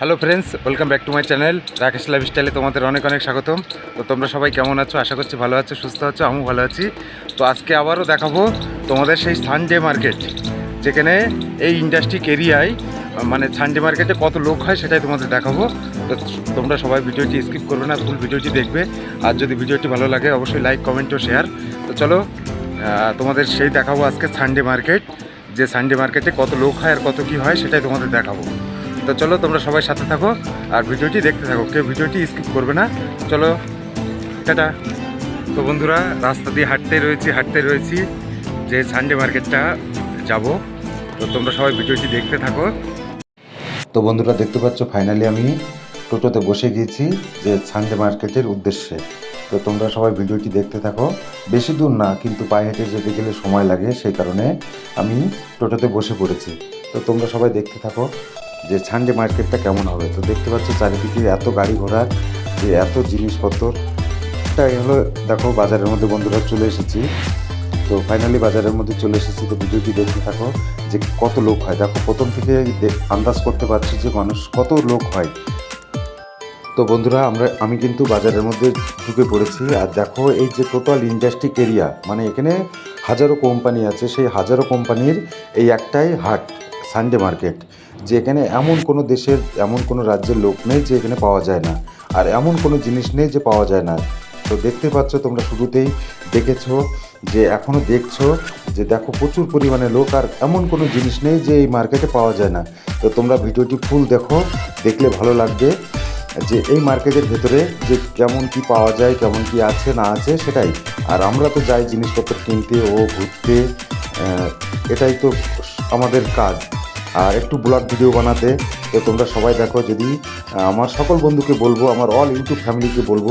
Hello friends welcome back to my channel Rakesh life স্টাইলে তোমাদের অনেক অনেক স্বাগতম। তো তোমরা সবাই কেমন আছো? আশা করছি ভালো আছো, সুস্থ আছো, আমিও ভালো আছি। তো আজকে আবারও দেখাবো তোমাদের সেই সানডে মার্কেট যেখানে এই ইন্ডাস্ট্রিক এরিয়ায় মানে সানডে মার্কেটে কত লোক হয় সেটাই তোমাদের দেখাবো। তো তোমরা সবাই ভিডিওটি স্কিপ করবে না ফুল ভিডিওটি দেখবে। আর যদি ভিডিওটি ভালো লাগে, অবশ্যই লাইক কমেন্ট ও শেয়ার তো চলো তোমাদের সেই দেখাবো আজকে সানডে মার্কেট যে সানডে মার্কেটে কত লোক হয় আর কত কি হয় সেটাই তোমাদের দেখাবো। তো চলো তোমরা সবাই সাথে থাকো আর ভিডিওটি দেখতে থাকো। কেউ ভিডিওটি স্কিপ করবে না। চলো, টাটা। তো বন্ধুরা, রাস্তা দিয়ে হাঁটতে রয়েছি হাঁটতে রয়েছি। যে সানডে মার্কেটটা যাব। তো তোমরা সবাই ভিডিওটি দেখতে থাকো। তো বন্ধুরা, দেখতে পাচ্ছ ফাইনালি আমি টোটোতে বসে গিয়েছি যে সানডে মার্কেটের উদ্দেশ্যে। তো তোমরা সবাই ভিডিওটি দেখতে থাকো। বেশি দূর না, কিন্তু পায়ে হেঁটে যেতে গেলে সময় লাগে, সেই কারণে আমি টোটোতে বসে পড়েছি। তো তোমরা সবাই দেখতে থাকো। যে সানডে মার্কেটটা কেমন হবে? তো দেখতে পাচ্ছ চারিদিকে এত গাড়ি ঘোড়া, যে এত জিনিসপত্র। তাই হলো, দেখো বাজারের মধ্যে বন্ধুরা চলে এসেছি। তো ফাইনালি বাজারের মধ্যে চলে এসেছি, তো ভিডিওটি দেখতে থাকো যে কত লোক হয়। দেখো প্রথম থেকে আন্দাজ করতে পারছি যে মানুষ কত লোক হয়। তো বন্ধুরা, আমরা, আমি কিন্তু বাজারের মধ্যে ঢুকে পড়েছি। আর দেখো এই যে টোটাল ইন্ডাস্ট্রি এরিয়া মানে এখানে হাজারো কোম্পানি আছে। সেই হাজারো কোম্পানির এই একটাই হাট সানডে মার্কেট যে এখানে এমন কোনো দেশের, এমন কোনো রাজ্যের লোক নেই যে এখানে পাওয়া যায় না। আর এমন কোনো জিনিস নেই যে পাওয়া যায় না। তো দেখতে পাচ্ছ তোমরা শুরুতেই দেখেছ যে এখনও দেখছ যে দেখো প্রচুর পরিমাণে লোক আর এমন কোনো জিনিস নেই যে এই মার্কেটে পাওয়া যায় না। তো তোমরা ভিডিওটি ফুল দেখো, দেখলে ভালো লাগবে যে এই মার্কেটের ভেতরে যে কেমন কি পাওয়া যায়, কেমন কি আছে, না আছে, সেটাই। আর আমরা তো যাই জিনিসপত্র কিনতে ও ঘুরতে এটাই তো আমাদের কাজ। আর একটু ব্লগ ভিডিও বানাতে। তো তোমরা সবাই দেখো, যদি আমার সকল বন্ধুকে বলব, আমার অল ইউটিউব ফ্যামিলিকে বলব,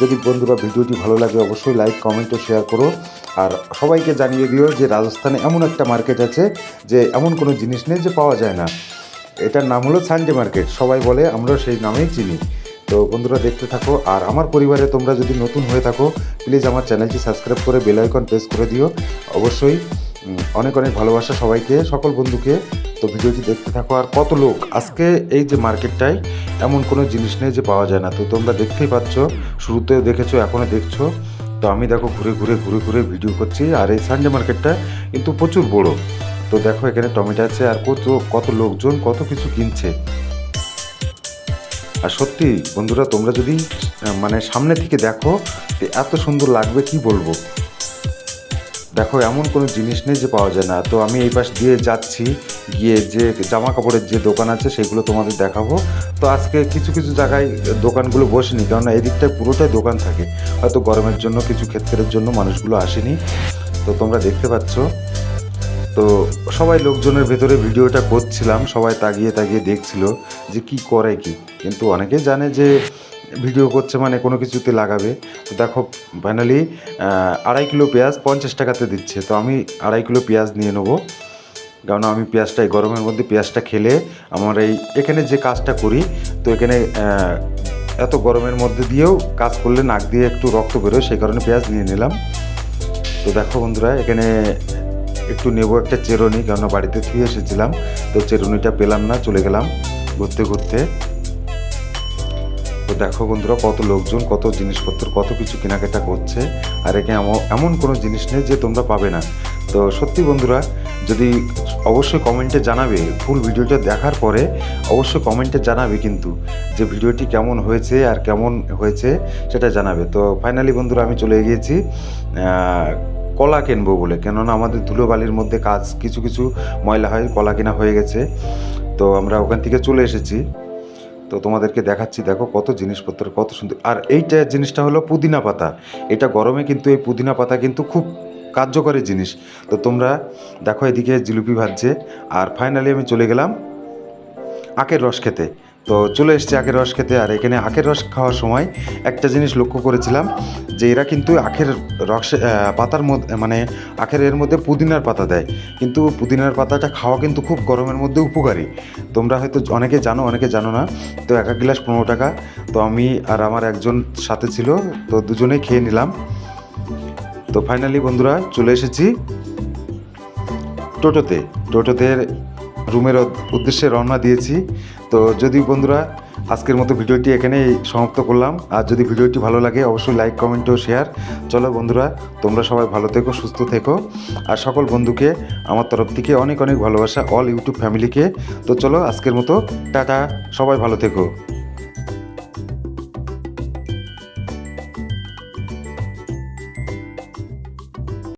যদি বন্ধুরা ভিডিওটি ভালো লাগে, অবশ্যই লাইক কমেন্ট ও শেয়ার করো। আর সবাইকে জানিয়ে দিও যে রাজস্থানে এমন একটা মার্কেট আছে যে এমন কোনো জিনিস নেই যে পাওয়া যায় না। এটার নাম হলো সানডে মার্কেট সবাই বলে আমরা সেই নামেই চিনি। তো বন্ধুরা দেখতে থাকো, আর আমার পরিবারে তোমরা যদি নতুন হয়ে থাকো প্লিজ আমার চ্যানেলটি সাবস্ক্রাইব করে বেল আইকন প্রেস করে দিও। অবশ্যই অনেক অনেক ভালোবাসা সবাইকে, সকল বন্ধুকে। তো ভিডিওটি দেখতে থাকো। আর কত লোক? আজকে এই যে মার্কেটটায় এমন কোনো জিনিস নেই যে পাওয়া যায় না। তো তোমরা দেখতেই পাচ্ছ, শুরুতেও দেখেছ, এখনও দেখছ। তো আমি দেখো ঘুরে ঘুরে ঘুরে ঘুরে ভিডিও করছি। আর এই সানডে মার্কেটটা কিন্তু প্রচুর বড়। তো দেখো এখানে টমেটো আছে আর কত কত লোকজন, কত কিছু কিনছে। আর সত্যি বন্ধুরা, তোমরা যদি মানে সামনে থেকে দেখো এত সুন্দর লাগবে, কি বলব? দেখো এমন কোনো জিনিস নেই যে পাওয়া যায় না। তো আমি এই পাশ দিয়ে যাচ্ছি। গিয়ে যে জামা কাপড়ের যে দোকান আছে, সেগুলো তোমাদের দেখাবো। তো আজকে কিছু কিছু জায়গায় দোকানগুলো বসেনি কারণ এই দিকটায় পুরোটাই দোকান থাকে। হয়তো গরমের জন্য, কিছু ক্ষেত্রের জন্য মানুষগুলো আসেনি। তো তোমরা দেখতে পাচ্ছ। তো সবাই লোকজনের ভেতরে ভিডিওটা করছিলাম, সবাই তাকিয়ে তাকিয়ে দেখছিল যে কি করে কি। কিন্তু অনেকে জানে যে ভিডিও করছে মানে কোনো কিছুতে লাগাবে। তো দেখো ফাইনালি আড়াই কিলো পেঁয়াজ পঞ্চাশ টাকাতে দিচ্ছে। তো আমি আড়াই কিলো পেঁয়াজ নিয়ে নেব। কারণ আমি পেঁয়াজটা, এই গরমের মধ্যে পেঁয়াজটা খেলে আমার এই, এখানে যে কাজটা করি, তো এখানে এত গরমের মধ্যে দিয়েও কাজ করলে নাক দিয়ে একটু রক্ত বেরোয়, সেই কারণে পেঁয়াজ নিয়ে নিলাম। তো দেখো বন্ধুরা, এখানে একটু নেব একটা চেরনি, কেননা বাড়িতে থুয়ে এসেছিলাম, তো চেরনিটা পেলাম না, চলে গেলাম ঘুরতে ঘুরতে। তো দেখো বন্ধুরা, কত লোকজন, কত জিনিসপত্র, কত কিছু কেনাকাটা করছে, আর এমন- এমন কোনো জিনিস নেই যে তোমরা পাবে না। তো সত্যি বন্ধুরা, যদি অবশ্যই কমেন্টে জানাবে ফুল ভিডিওটা দেখার পরে অবশ্যই কমেন্টে জানাবে কিন্তু যে ভিডিওটি কেমন হয়েছে আর কেমন হয়েছে সেটা জানাবে। তো ফাইনালি বন্ধুরা, আমি চলে গিয়েছি কলা কিনবো বলে। কেননা আমাদের ধুলোবালির মধ্যে কাজ, কিছু কিছু ময়লা হয়, কলা কেনা হয়ে গেছে। তো আমরা ওখান থেকে চলে এসেছি। তো তোমাদেরকে দেখাচ্ছি, দেখো কত জিনিসপত্র, কত সুন্দর। আর এইটা জিনিসটা হলো পুদিনা পাতা। এটা গরমে কিন্তু এই পুদিনা পাতা কিন্তু খুব কার্যকরী জিনিস। তো তোমরা দেখো এদিকে জিলিপি ভাজছে, আর ফাইনালি আমি চলে গেলাম আখের রস খেতে। তো চলে এসছে আখের রস খেতে, আর এখানে আখের রস খাওয়ার সময় একটা জিনিস লক্ষ্য করেছিলাম, যে এরা কিন্তু আখের রস পাতার মধ্যে মানে আখের এর মধ্যে পুদিনার পাতা দেয়। কিন্তু পুদিনার পাতাটা খাওয়া কিন্তু খুব গরমের মধ্যে উপকারী। তোমরা হয়তো অনেকে জানো অনেকে জানো না। তো এক এক গ্লাস পনেরো টাকা। তো আমি আর আমার একজন সাথে ছিল, তো দুজনেই খেয়ে নিলাম। তো ফাইনালি বন্ধুরা চলে এসেছি টোটোতে। টোটোতে রুমের উদ্দেশ্যে রওনা দিয়েছি। তো যদি বন্ধুরা আজকের মতো ভিডিওটি এখানেই সমাপ্ত করলাম। আর যদি ভিডিওটি ভালো লাগে, অবশ্যই লাইক কমেন্ট ও শেয়ার চলো বন্ধুরা, তোমরা সবাই ভালো থেকো, সুস্থ থেকো। আর সকল বন্ধুকে আমার তরফ থেকে অনেক অনেক ভালোবাসা অল ইউটিউব ফ্যামিলিকে তো চলো আজকের মতো, টাটা, সবাই ভালো থেকো।